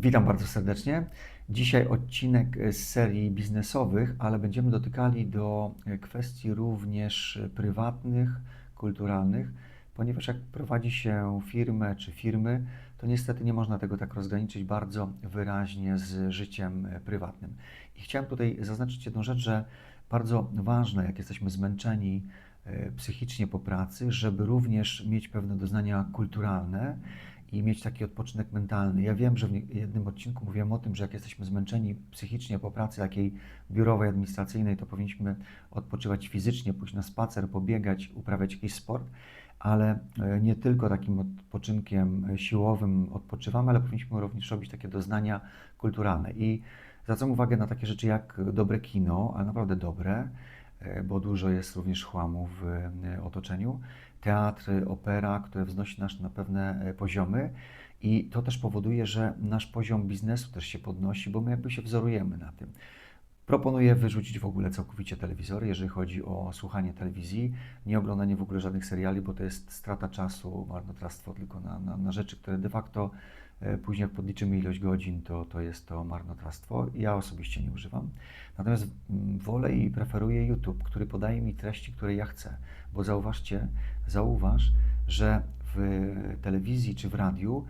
Witam bardzo serdecznie. Dzisiaj odcinek z serii biznesowych, ale będziemy dotykali do kwestii również prywatnych, kulturalnych, ponieważ jak prowadzi się firmę czy firmy, to niestety nie można tego tak rozgraniczyć bardzo wyraźnie z życiem prywatnym. I chciałem tutaj zaznaczyć jedną rzecz, że bardzo ważne, jak jesteśmy zmęczeni e, psychicznie po pracy, żeby również mieć pewne doznania kulturalne i mieć taki odpoczynek mentalny. Ja wiem, że w jednym odcinku mówiłem o tym, że jak jesteśmy zmęczeni psychicznie po pracy takiej biurowej, administracyjnej, to powinniśmy odpoczywać fizycznie, pójść na spacer, pobiegać, uprawiać jakiś sport, ale e, nie tylko takim odpoczynkiem e, siłowym odpoczywamy, ale powinniśmy również robić takie doznania kulturalne. I zwracam uwagę na takie rzeczy jak dobre kino, ale naprawdę dobre, bo dużo jest również chłamu w e, otoczeniu. Teatr, opera, które wznosi nas na pewne e, poziomy i to też powoduje, że nasz poziom biznesu też się podnosi, bo my jakby się wzorujemy na tym. Proponuję wyrzucić w ogóle całkowicie telewizory, jeżeli chodzi o słuchanie telewizji, nie oglądanie w ogóle żadnych seriali, bo to jest strata czasu, marnotrawstwo tylko na, na, na rzeczy, które de facto e, później jak podliczymy ilość godzin, to, to jest to marnotrawstwo. Ja osobiście nie używam. Natomiast mm, wolę i preferuję YouTube, który podaje mi treści, które ja chcę. Bo zauważcie, zauważ, że w telewizji czy w radiu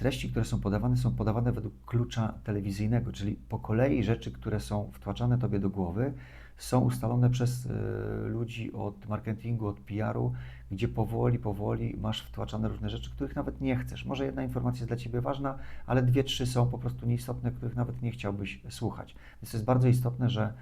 treści, które są podawane, są podawane według klucza telewizyjnego, czyli po kolei rzeczy, które są wtłaczane tobie do głowy, są ustalone przez e, ludzi od marketingu, od PR-u, gdzie powoli, powoli masz wtłaczane różne rzeczy, których nawet nie chcesz. Może jedna informacja jest dla ciebie ważna, ale dwie, trzy są po prostu nieistotne, których nawet nie chciałbyś słuchać. Więc to jest bardzo istotne, że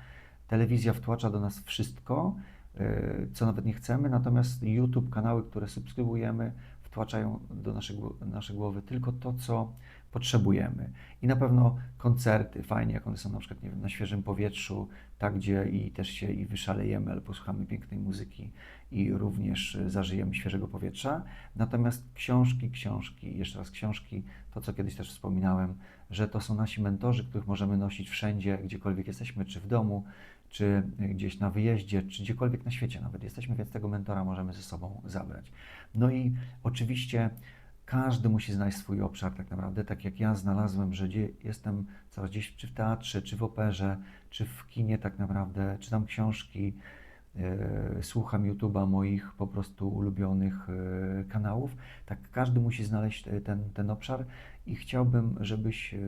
telewizja wtłacza do nas wszystko, e, co nawet nie chcemy, natomiast YouTube, kanały, które subskrybujemy, wtłaczają do naszej, gło- nasze głowy tylko to, co potrzebujemy. I na pewno koncerty, fajnie, jak one są na przykład wiem, na świeżym powietrzu, tak gdzie i też się i wyszalejemy, albo posłuchamy pięknej muzyki i również y, zażyjemy świeżego powietrza. Natomiast książki, książki, jeszcze raz książki, to co kiedyś też wspominałem, że to są nasi mentorzy, których możemy nosić wszędzie, gdziekolwiek jesteśmy, czy w domu, czy y, gdzieś na wyjeździe, czy gdziekolwiek na świecie nawet jesteśmy, więc tego mentora możemy ze sobą zabrać. No i oczywiście każdy musi znaleźć swój obszar tak naprawdę, tak jak ja znalazłem, że jestem coraz gdzieś czy w teatrze, czy w operze, czy w kinie tak naprawdę, czytam książki, słucham YouTube'a moich po prostu ulubionych e, kanałów. Tak każdy musi znaleźć e, ten, ten obszar i chciałbym, żebyś e,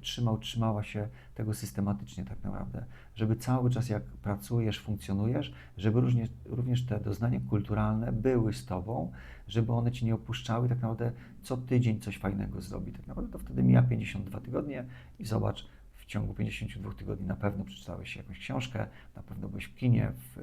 trzymał, trzymała się tego systematycznie tak naprawdę, żeby cały czas jak pracujesz, funkcjonujesz, żeby również, również te doznania kulturalne były z Tobą, żeby one Cię nie opuszczały, tak naprawdę co tydzień coś fajnego zrobi. Tak naprawdę to wtedy mija 52 tygodnie i zobacz, ciągu 52 tygodni na pewno przeczytałeś jakąś książkę, na pewno byłeś w kinie, w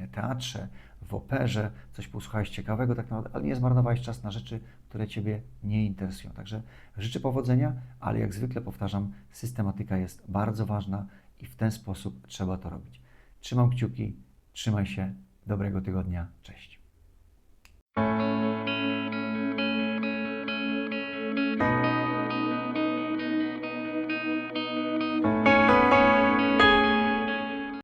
e, teatrze, w operze, coś posłuchałeś ciekawego tak naprawdę, ale nie zmarnowałeś czas na rzeczy, które Ciebie nie interesują. Także życzę powodzenia, ale jak zwykle powtarzam, systematyka jest bardzo ważna i w ten sposób trzeba to robić. Trzymam kciuki, trzymaj się, dobrego tygodnia, cześć.